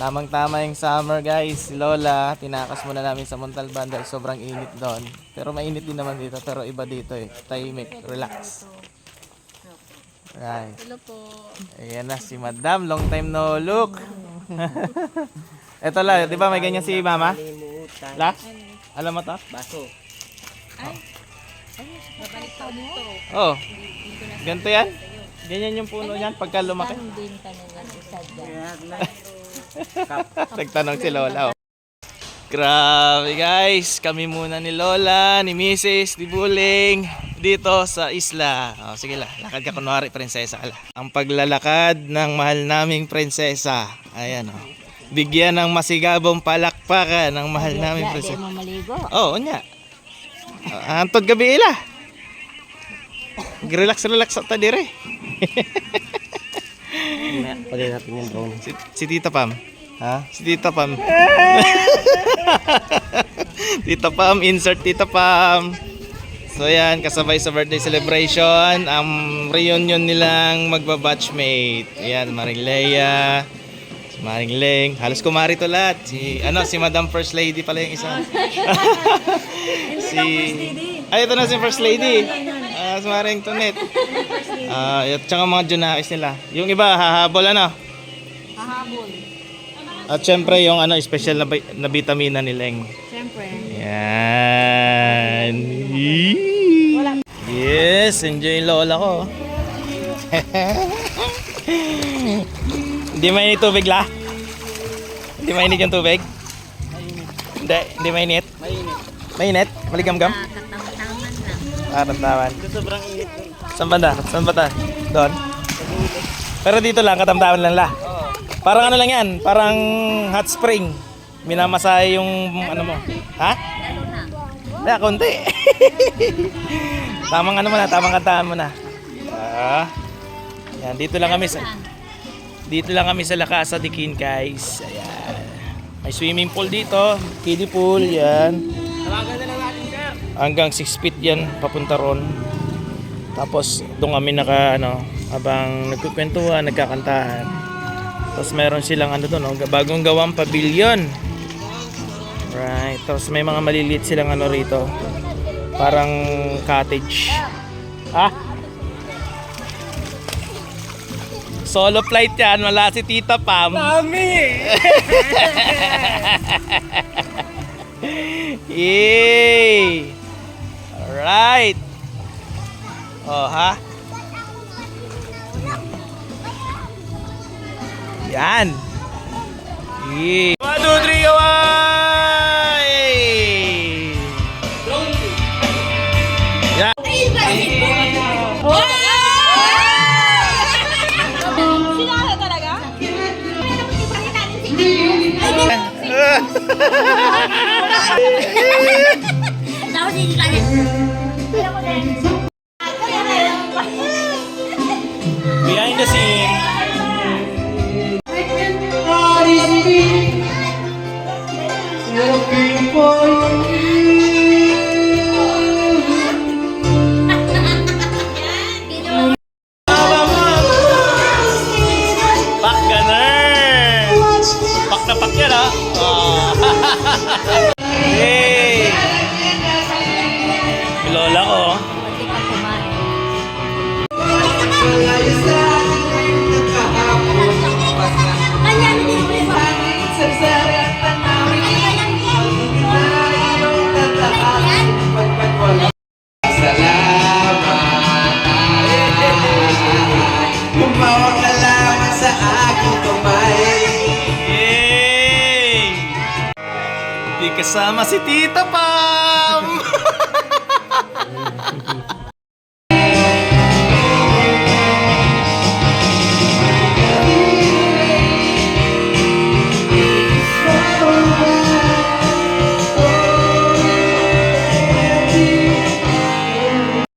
Tamang-tama yung summer guys. Si Lola, tinakas muna namin sa Montalban dahil sobrang init doon. Pero mainit din naman dito. Pero iba dito eh. Tahimik, relax. Right. Hello po. Ayan na si Madam. Long time no look. Eto la, di ba may ganyan si Mama? La? Alam mo to? Baso. Babalik pa dito. Oh. Ganito yan? Ganyan yung puno niyan pagka lumaki. Din kanila isa dyan. Nagtanong si Lola. Oh. Grabe guys, kami muna ni Lola, ni Mrs. ni Buling dito sa isla. Oh, sige la, lakad ka kunwari prinsesa ka la. Ang paglalakad ng mahal naming prinsesa. Ayan oh. Bigyan ng masigabong palakpakan ng mahal naming Di prinsesa. oh, nya. Uh, antod gabi ila. Relax relax sa tadire. Pwede natin yung drone. Si, si Tita Pam. Ha? Si Tita Pam. Tita Pam, insert Tita Pam. So yan, kasabay sa birthday celebration, ang reunion nilang magba-batchmate. Ayan, Maring Leia, si Maring Leng, halos kumari to lahat. Si, ano, si Madam First Lady pala yung isa. si, ay, ito na si First Lady. Ah, si Maring Tonet. Ah, at saka mga Junakis nila. Yung iba, hahabol ano? Hahabol. At syempre yung ano special na, bi- na vitamina ni Leng. Siyempre. Yan. Yes, enjoy yung lola ko. Hindi mainit tubig la? Hindi mainit yung tubig? Hindi, hindi mainit. Mainit. Mainit? Maligam-gam? Katamtaman lang. Ah, tamtaman. Sobrang init. Saan banda? Saan ba ta? Doon? Pero dito lang, katamtaman lang la. Parang ano lang yan, parang hot spring. Minamasa yung ano mo. Ha? Na. Kaya konti. tamang ano mo na, tamang kantahan mo na. Ah. Yan, dito lang kami sa dito lang kami sa Lakasa Dikin, guys. Ayan. May swimming pool dito, kiddie pool, yan. Hanggang 6 feet yan papunta ron. Tapos doon kami naka ano, habang nagkukwentuhan, nagkakantahan. Tapos meron silang ano doon, no, bagong gawang pavilion. Right. Tapos may mga maliliit silang ano rito. Parang cottage. Ah? Solo flight yan. Wala si Tita Pam. Dami! Yay! Alright. Oh, ha? Yan. Yay. One, two, three, go! away! Yan. Sinala talaga? Tapos hindi ka Oh. kasama si Tita Pam!